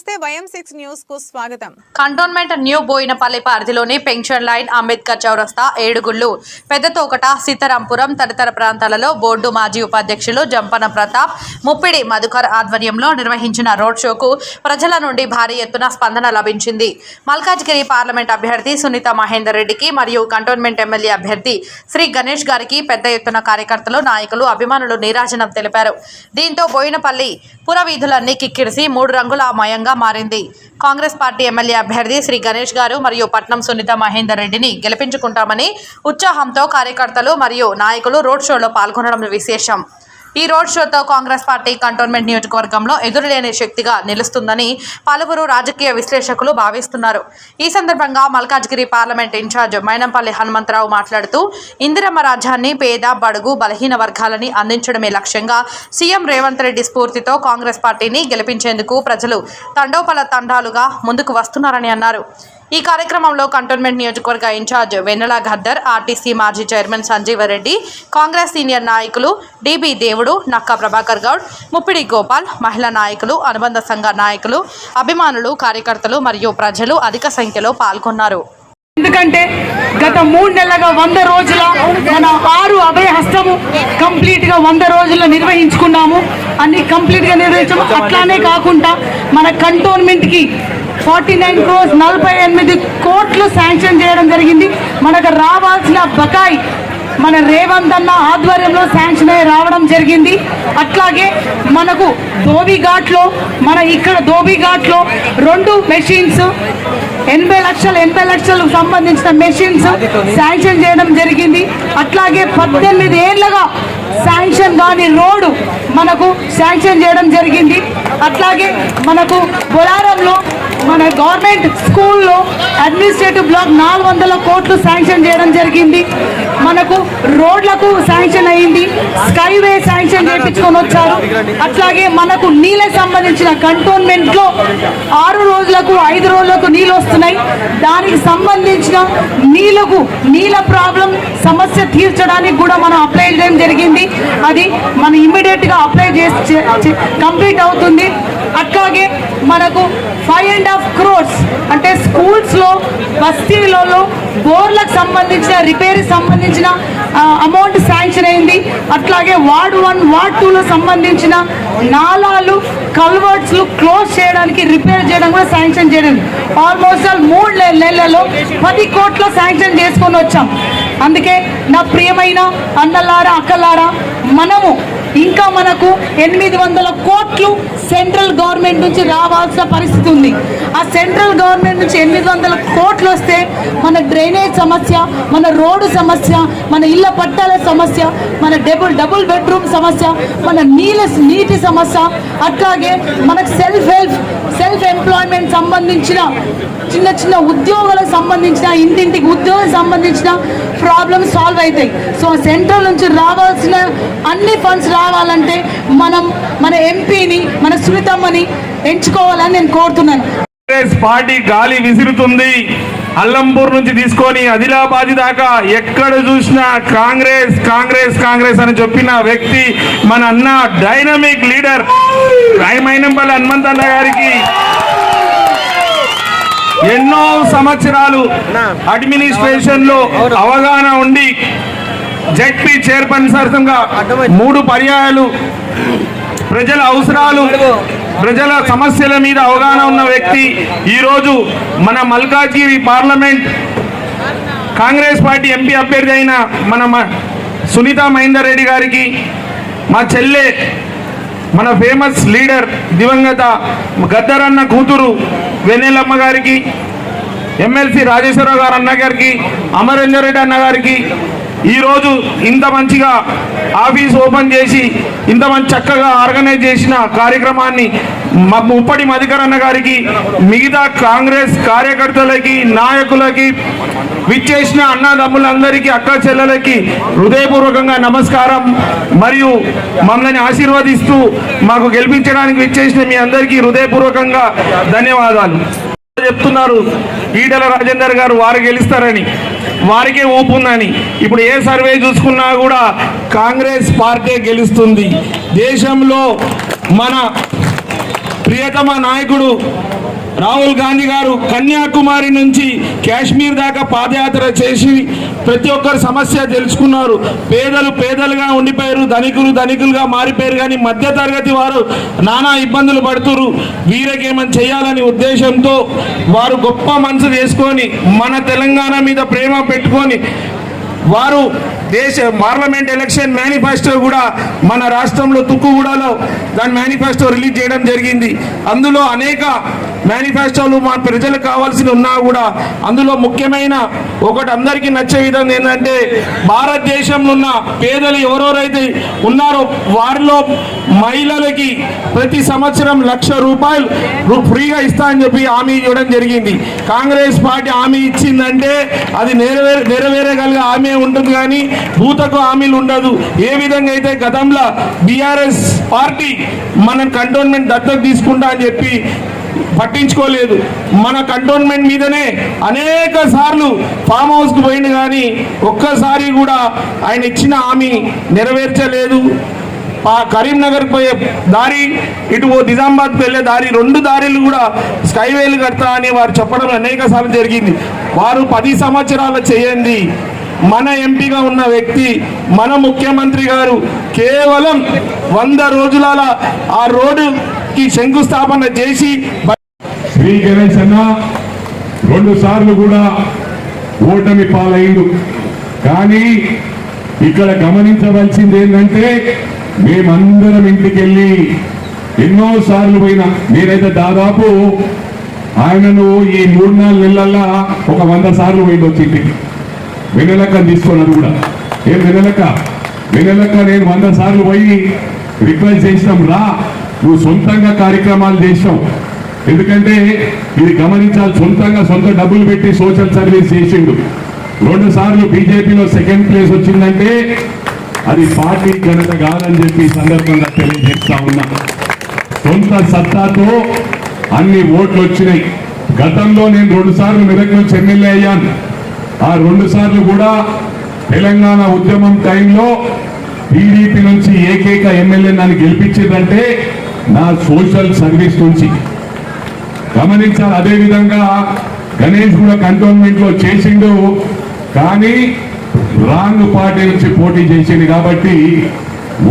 నమస్తే YM six న్యూస్కు స్వాగతం. కంటోన్మెంట్ న్యూ బోయినపల్లి పరిధిలోని పెన్షన్ లైన్ అంబేద్కర్ చౌరస్తా ఏడుగుళ్ళు. పెద్దతోకట సీతారాంపురం తదితర ప్రాంతాలలో బోర్డు మాజీ ఉపాధ్యక్షులు జంపన ప్రతాప్ ముప్పిడి మధుకర్ ఆధ్వర్యంలో నిర్వహించిన రోడ్ షోకు ప్రజల నుండి భారీ ఎత్తున స్పందన లభించింది. మల్కాజ్గిరి పార్లమెంట్ అభ్యర్థి సునీత మహేందర్ రెడ్డికి మరియు కంటోన్మెంట్ ఎమ్మెల్యే అభ్యర్థి శ్రీ గణేష్ గారికి పెద్ద ఎత్తున కార్యకర్తలు నాయకులు అభిమానులు నీరాజనం తెలిపారు. దీంతో బోయినపల్లి పురవీధులన్నీ కిక్కిరిసి మూడు రంగుల మయంగా మారింది. కాంగ్రెస్ పార్టీ ఎమ్మెల్యే అభ్యర్థి శ్రీ గణేష్ గారు మరియు పట్నం సునీత మహేందర్ రెడ్డిని గెలిపించుకుంటామని ఉత్సాహంతో కార్యకర్తలు మరియు నాయకులు రోడ్ షోలో పాల్గొనడం విశేషం. ఈ రోడ్ షోతో కాంగ్రెస్ పార్టీ కంటోన్మెంట్ నియోజకవర్గంలో ఎదురులేని శక్తిగా నిలుస్తుందని పలువురు రాజకీయ విశ్లేషకులు భావిస్తున్నారు. ఈ సందర్భంగా మల్కాజ్గిరి పార్లమెంట్ ఇన్ఛార్జ్ మైనంపల్లి హనుమంతరావు మాట్లాడుతూ ఇందిరమ్మ రాజ్యాన్ని పేద బడుగు బలహీన వర్గాలని అందించడమే లక్ష్యంగా సీఎం రేవంత్ రెడ్డి స్ఫూర్తితో కాంగ్రెస్ పార్టీని గెలిపించేందుకు ప్రజలు తండోపల తండాలుగా ముందుకు వస్తున్నారని అన్నారు. ఈ కార్యక్రమంలో కంటోన్మెంట్ నియోజకవర్గ ఇన్ఛార్జ్ వెన్నెల గద్దర్ ఆర్టీసీ మాజీ చైర్మన్ సంజీవరెడ్డి కాంగ్రెస్ సీనియర్ నాయకులు డిబి దేవుడు నక్కా ప్రభాకర్ గౌడ్ ముప్పిడి గోపాల్ మహిళా నాయకులు అనుబంధ సంఘ నాయకులు అభిమానులు కార్యకర్తలు మరియు ప్రజలు అధిక సంఖ్యలో పాల్గొన్నారు. ఎందుకంటే గత మూడు నెలలుగా వంద రోజుల మన ఆరు అభయ హస్తము కంప్లీట్గా వంద రోజుల్లో నిర్వహించుకున్నాము. అన్ని కంప్లీట్గా నిర్వహించాము. అట్లానే కాకుండా మన కంటోన్మెంట్కి ఫార్టీ నైన్ క్రోర్స్ నలభై ఎనిమిది కోట్లు శాంక్షన్ చేయడం జరిగింది. మనకు రావాల్సిన బకాయి మన రేవంత్ అన్న ఆధ్వర్యంలో శాంక్షన్ అయ్యి రావడం జరిగింది. అట్లాగే మనకు ధోబిఘాట్లో మన ఇక్కడ ధోబిఘాట్లో రెండు మెషిన్స్ ఎనభై లక్షలు ఎనభై లక్షలకు సంబంధించిన మెషిన్స్ శాంక్షన్ చేయడం జరిగింది. అట్లాగే పద్దెనిమిది ఏళ్ళగా శాంక్షన్ కాని రోడ్డు మనకు శాంక్షన్ చేయడం జరిగింది. అట్లాగే మనకు పొలారంలో మన గవర్నమెంట్ స్కూల్లో అడ్మినిస్ట్రేటివ్ బ్లాక్ నాలుగు వందల కోట్లు శాంక్షన్ చేయడం జరిగింది. మనకు రోడ్లకు శాంక్షన్ అయింది. స్కైవే శాంక్షన్ చేయించుకొని వచ్చారు. అట్లాగే మనకు నీళ్ళకి సంబంధించిన కంటోన్మెంట్లో ఆరు రోజులకు ఐదు రోజులకు నీళ్ళు వస్తున్నాయి. దానికి సంబంధించిన నీళ్ళకు నీళ్ళ ప్రాబ్లం సమస్య తీర్చడానికి కూడా మనం అప్లై చేయడం జరిగింది. అది మనం ఇమ్మీడియట్గా అప్లై చేసి కంప్లీట్ అవుతుంది. అట్లాగే మనకు ఫైవ్ అండ్ హాఫ్ క్రోర్స్ అంటే స్కూల్స్లో బస్తీలలో బోర్లకు సంబంధించిన రిపేర్కి సంబంధించిన అమౌంట్ శాంక్షన్ అయింది. అట్లాగే వార్డ్ వన్ వార్డ్ టూలో సంబంధించిన నాలాలు కల్వర్ట్స్లు క్లోజ్ చేయడానికి రిపేర్ చేయడం కూడా శాంక్షన్ చేయడం. ఆల్మోస్ట్ ఆల్ మూడు నెలలలో పది కోట్ల శాంక్షన్ చేసుకొని వచ్చాం. అందుకే నా ప్రియమైన అన్నలారా అక్కలారా మనము ఇంకా మనకు ఎనిమిది వందల కోట్లు సెంట్రల్ గవర్నమెంట్ నుంచి రావాల్సిన పరిస్థితి ఉంది. ఆ సెంట్రల్ గవర్నమెంట్ నుంచి ఎనిమిది వందల కోట్లు వస్తే మన డ్రైనేజ్ సమస్య మన రోడ్డు సమస్య మన ఇళ్ళ పట్టాల సమస్య మన డబుల్ డబుల్ బెడ్రూమ్ సమస్య మన నీళ్ళ నీటి సమస్య అట్లాగే మనకు సెల్ఫ్ హెల్ప్ సెల్ఫ్ ఎంప్లాయ్మెంట్ సంబంధించిన చిన్న చిన్న ఉద్యోగాలకు సంబంధించిన ఇంటింటికి ఉద్యోగం సంబంధించిన ప్రాబ్లమ్స్ సాల్వ్ అవుతాయి సో సెంట్రల్ నుంచి రావాల్సిన అన్ని ఫండ్స్ రావాలంటే మనం మన ఎంపీని మన సునీతమ్మని ఎంచుకోవాలని నేను కోరుతున్నాను. కాంగ్రెస్ పార్టీ గాలి విసురుతుంది. అల్లంపూర్ నుంచి తీసుకొని ఆదిలాబాద్ దాకా ఎక్కడ చూసినా కాంగ్రెస్ కాంగ్రెస్ కాంగ్రెస్ అని చెప్పిన వ్యక్తి మన అన్న డైనమిక్ లీడర్. రాయమైనంపల్లి హనుమంత్ అన్న గారికి ఎన్నో సంవత్సరాలు అడ్మినిస్ట్రేషన్లో అవగాహన ఉండి జెడ్పీ చైర్పర్సన్గా మూడు పర్యాయాలు ప్రజల అవసరాలు ప్రజల సమస్యల మీద అవగాహన ఉన్న వ్యక్తి ఈరోజు మన Malkajgiri parliament Congress party MP అభ్యర్థి అయిన మన మ- సునీత మహేందర్ రెడ్డి గారికి మా చెల్లె మన ఫేమస్ లీడర్ దివంగత గద్దరన్న కూతురు వెన్నెలమ్మ గారికి ఎమ్మెల్సీ రాజేశ్వరరావు గారు అన్న గారికి అమరేందర్ రెడ్డి అన్న గారికి ఈరోజు ఇంత మంచిగా ఆఫీస్ ఓపెన్ చేసి ఇంత మంచి చక్కగా ఆర్గనైజ్ చేసిన కార్యక్రమాన్ని మా ముప్పటి మధికరన్న గారికి మిగతా కాంగ్రెస్ కార్యకర్తలకి నాయకులకి విచ్చేసిన అన్నదమ్ములందరికీ అక్క చెల్లెలకి హృదయపూర్వకంగా నమస్కారం. మరియు మమ్మల్ని ఆశీర్వదిస్తూ మాకు గెలిపించడానికి విచ్చేసిన మీ అందరికీ హృదయపూర్వకంగా ధన్యవాదాలు. చెప్తున్నారు ఈటల రాజేందర్ గారు వారు గెలుస్తారని. వారికే ఊపు ఉందని. ఇప్పుడు ఏ సర్వే చూసుకున్నా కూడా కాంగ్రెస్ పార్టీ గెలుస్తుంది. దేశంలో మన ప్రియతమ నాయకుడు రాహుల్ గాంధీ గారు కన్యాకుమారి నుంచి కాశ్మీర్ దాకా పాదయాత్ర చేసి ప్రతి ఒక్కరు సమస్య తెలుసుకున్నారు. పేదలు పేదలుగా ఉండిపోయారు. ధనికులు ధనికులుగా మారిపోయారు. కానీ మధ్య తరగతి వారు నానా ఇబ్బందులు పడుతురు. వీరకేమని చేయాలని ఉద్దేశంతో వారు గొప్ప మనసు చేసుకొని మన తెలంగాణ మీద ప్రేమ పెట్టుకొని వారు దేశ పార్లమెంట్ ఎలక్షన్ మేనిఫెస్టో కూడా మన రాష్ట్రంలో తుక్కుగూడలో దాని మేనిఫెస్టో రిలీజ్ చేయడం జరిగింది. అందులో అనేక మేనిఫెస్టోలు మా ప్రజలకు కావాల్సి ఉన్నా కూడా అందులో ముఖ్యమైన ఒకటి అందరికీ నచ్చే విధంగా ఏంటంటే భారతదేశంలో ఉన్న పేదలు ఎవరెవరైతే ఉన్నారో వారిలో మహిళలకి ప్రతి సంవత్సరం లక్ష రూపాయలు ఫ్రీగా ఇస్తా అని చెప్పి హామీ ఇవ్వడం జరిగింది. కాంగ్రెస్ పార్టీ హామీ ఇచ్చిందంటే అది నెరవేర నెరవేరగలిగే హామీ ఉంటుంది కానీ భూతకు హామీలు ఉండదు. ఏ విధంగా అయితే గతంలో బీఆర్ఎస్ పార్టీ మన కంటోన్మెంట్ దత్తత తీసుకుంటా అని చెప్పి పట్టించుకోలేదు. మన కంటోన్మెంట్ మీదనే అనేక సార్లు ఫామ్ హౌస్కు పోయింది కానీ ఒక్కసారి కూడా ఆయన ఇచ్చిన హామీ నెరవేర్చలేదు. ఆ కరీంనగర్ పోయే దారి ఇటు ఓ నిజామాబాద్ వెళ్ళే దారి రెండు దారిలు కూడా స్కైవేలు కడతా అని వారు చెప్పడం అనేక సార్లు జరిగింది. వారు పది సంవత్సరాలు చేయండి. మన ఎంపీగా ఉన్న వ్యక్తి మన ముఖ్యమంత్రి గారు కేవలం వంద రోజుల ఆ రోడ్డుకి శంకుస్థాపన చేసి శ్రీ గణేష్ అన్న రెండు సార్లు కూడా ఓటమి పాలైండు. కానీ ఇక్కడ గమనించవలసింది ఏంటంటే మేమందరం ఇంటికి వెళ్ళి ఎన్నో సార్లు పోయినా. నేనైతే దాదాపు ఆయనను ఈ మూడు నాలుగు నెలల్లో ఒక వంద సార్లు పోయింది వచ్చి ఇంటికి. వెనెలక్క తీసుకున్నాను కూడా. ఏం వెనెలక్క వెనెలక్క నేను వంద సార్లు పోయి రిక్వెస్ట్ చేసినాం రా నువ్వు సొంతంగా కార్యక్రమాలు చేసావు ఎందుకంటే ఇది గమనించాలి సొంతంగా సొంత డబ్బులు పెట్టి సోషల్ సర్వీస్ చేసిండు. రెండు సార్లు బీజేపీలో సెకండ్ ప్లేస్ వచ్చిందంటే అది పార్టీ ఘనత కాదని చెప్పి ఈ సందర్భంగా తెలియజేస్తా ఉన్నా. సొంత సత్తాతో అన్ని ఓట్లు వచ్చినాయి. గతంలో నేను రెండు సార్లు మెదక్ నుంచి ఎమ్మెల్యే అయ్యాను. ఆ రెండు సార్లు కూడా తెలంగాణ ఉద్యమం టైంలో టీడీపీ నుంచి ఏకైక ఎమ్మెల్యే నన్ను గెలిపించిందంటే నా సోషల్ సర్వీస్ నుంచి. గమనించాలి అదేవిధంగా గణేష్ కూడా కంటోన్మెంట్లో చేసిండు. కానీ రాంగ్ పార్టీ నుంచి పోటీ చేసింది కాబట్టి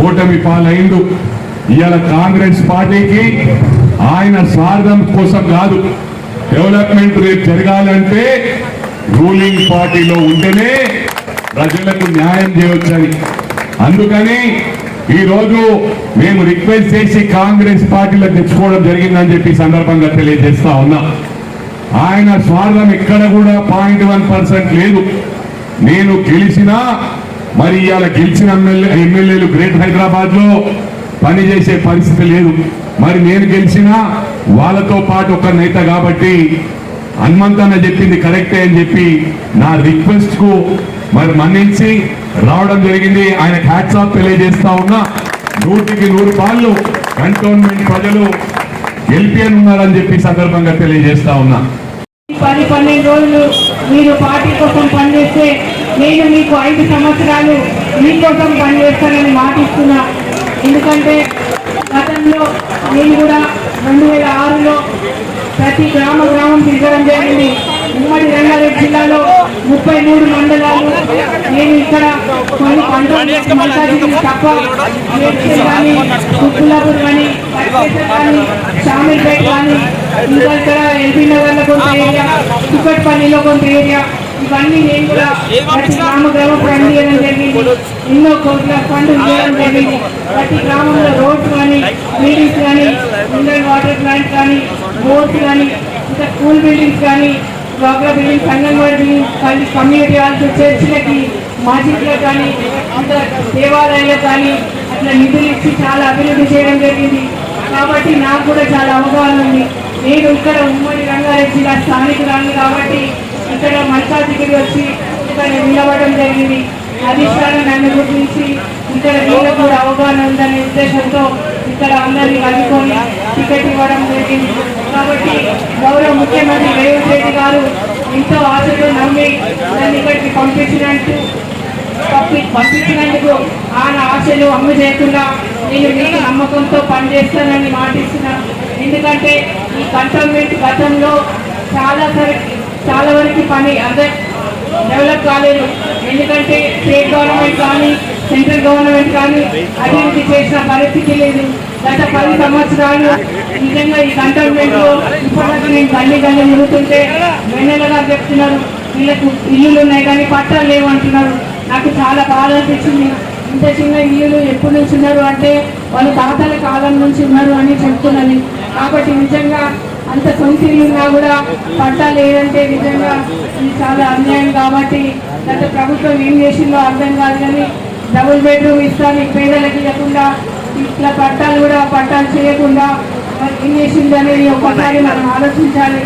ఓటమి పాలైండు. ఇవాళ కాంగ్రెస్ పార్టీకి ఆయన స్వార్థం కోసం కాదు. డెవలప్మెంట్ రేపు జరగాలంటే రూలింగ్ పార్టీలో ఉంటేనే ప్రజలకు న్యాయం చేయవచ్చని. అందుకని ఈరోజు మేము రిక్వెస్ట్ చేసి కాంగ్రెస్ పార్టీలో తెచ్చుకోవడం జరిగిందని చెప్పి సందర్భంగా తెలియజేస్తా ఉన్నా. ఆయన స్వార్థం ఇక్కడ కూడా పాయింట్ వన్ పర్సెంట్ లేదు. నేను గెలిచినా మరి ఇవాళ గెలిచిన ఎమ్మెల్యే ఎమ్మెల్యేలు గ్రేట్ హైదరాబాద్లో పనిచేసే పరిస్థితి లేదు. మరి నేను గెలిచినా వాళ్ళతో పాటు ఒక నేత కాబట్టి హనుమంతన్న చెప్పింది కరెక్టే అని చెప్పి నా రిక్వెస్ట్కు మరి మన్నించి రావడం జరిగింది. ఆయన హ్యాట్స్ ఆఫ్ తెలియజేస్తా ఉన్నా నూటికి నూరు పాళ్ళు కంటోన్మెంట్ ప్రజలు గెలిపి ఉన్నారని చెప్పి సందర్భంగా తెలియజేస్తా ఉన్నా. పది పన్నెండు రోజులు మీరు పార్టీ కోసం పనిచేస్తే నేను మీకు ఐదు సంవత్సరాలు మీకోసం పనిచేస్తానని మాటిస్తున్నా. ఎందుకంటే గతంలో నేను కూడా రెండు వేల ఆరులో ప్రతి గ్రామ గ్రామం తిరగడం జరిగింది. ఉమ్మడి రంగారెడ్డి జిల్లాలో ముప్పై మూడు మండలాలు నేను ఇక్కడ కొన్ని పంటలు మల్కాజిగిరి తప్ప కానీ కుక్కులాపూర్ కానీ కానీ కానీ ఇంకా ఇక్కడ ఎల్బీ నగర్లో కొంత ఏరియా కుక్కట్పల్లిలో కొంత ఏరియా ఇవన్నీ నేను కూడా ప్రతి గ్రామ గ్రామ పని చేయడం జరిగింది ఎన్నో కోట్ల ఫండ్ చేయడం జరిగింది ప్రతి గ్రామంలో రోడ్స్ కానీ బిల్డింగ్స్ కానీ మినరల్ వాటర్ ప్లాంట్ కానీ బోర్డ్స్ కానీ ఇంకా స్కూల్ బిల్డింగ్స్ కానీ డ్వాక్రా బిల్డింగ్స్ అంగన్వాడీ బిల్డింగ్స్ కానీ కమ్యూనిటీ హాల్స్ చర్చిలకి మస్జిద్లకు కానీ ఇంకా దేవాలయాలకు కానీ అట్లా నిధులు ఇచ్చి చాలా అభివృద్ధి చేయడం జరిగింది కాబట్టి నాకు కూడా చాలా అవగాహన ఉంది. నేను ఇక్కడ ఉమ్మడి రంగారెడ్డి జిల్లా స్థానికురాలు కాబట్టి ఇక్కడ మల్కాజిగిరి వచ్చి ఇక్కడ నిలబడడం జరిగింది. అధిష్టానం నన్ను గుర్తించి ఇక్కడ వీళ్ళకు కూడా అవగాహన ఉందనే ఉద్దేశంతో ఇక్కడ అందరినీ కలుపుకొని టికెట్ ఇవ్వడం జరిగింది. కాబట్టి గౌరవ ముఖ్యమంత్రి రేవంత్ రెడ్డి గారు ఎంతో ఆశతో నమ్మి నన్ను ఇక్కడికి పంపించినట్టు పంపించినందుకు ఆయన ఆశలు అమ్ము చేయకుండా నేను మీకు నమ్మకంతో పనిచేస్తానని మాటిస్తున్నాను ఎందుకంటే ఈ కంటోన్మెంట్ గతంలో చాలా సరి చాలా వరకు పని అదే డెవలప్ కాలేదు. ఎందుకంటే స్టేట్ గవర్నమెంట్ కానీ సెంట్రల్ గవర్నమెంట్ కానీ అభివృద్ధి చేసిన పరిస్థితి లేదు. గత పది సంవత్సరాలు నిజంగా ఈ కంటోన్మెంట్లో ఇప్పటివరకు నేను గల్లీ గల్లి తిరుగుతుంటే వెన్నెల గారు చెప్తున్నారు. వీళ్ళకు ఇల్లులు ఉన్నాయి కానీ పట్టాలు లేవు అంటున్నారు నాకు చాలా బాధ అనిపించింది. ఇంత చిన్న ఇల్లులు ఎప్పటి నుంచి ఉన్నారు అంటే వాళ్ళు తాతల కాలం నుంచి ఉన్నారు అని చెప్తున్నది. కాబట్టి నిజంగా అంత సొంత ఉన్నా కూడా పట్టా లేదంటే నిజంగా ఇది చాలా అన్యాయం కాబట్టి గత ప్రభుత్వం ఏం చేసిందో అర్థం కాదు కానీ డబుల్ బెడ్రూమ్ ఇస్తాను పేదలకు ఇవ్వకుండా ఇట్లా పట్టాలు కూడా పట్టాలు చేయకుండా ఏం చేసింది అనేది మనం ఆలోచించాలి.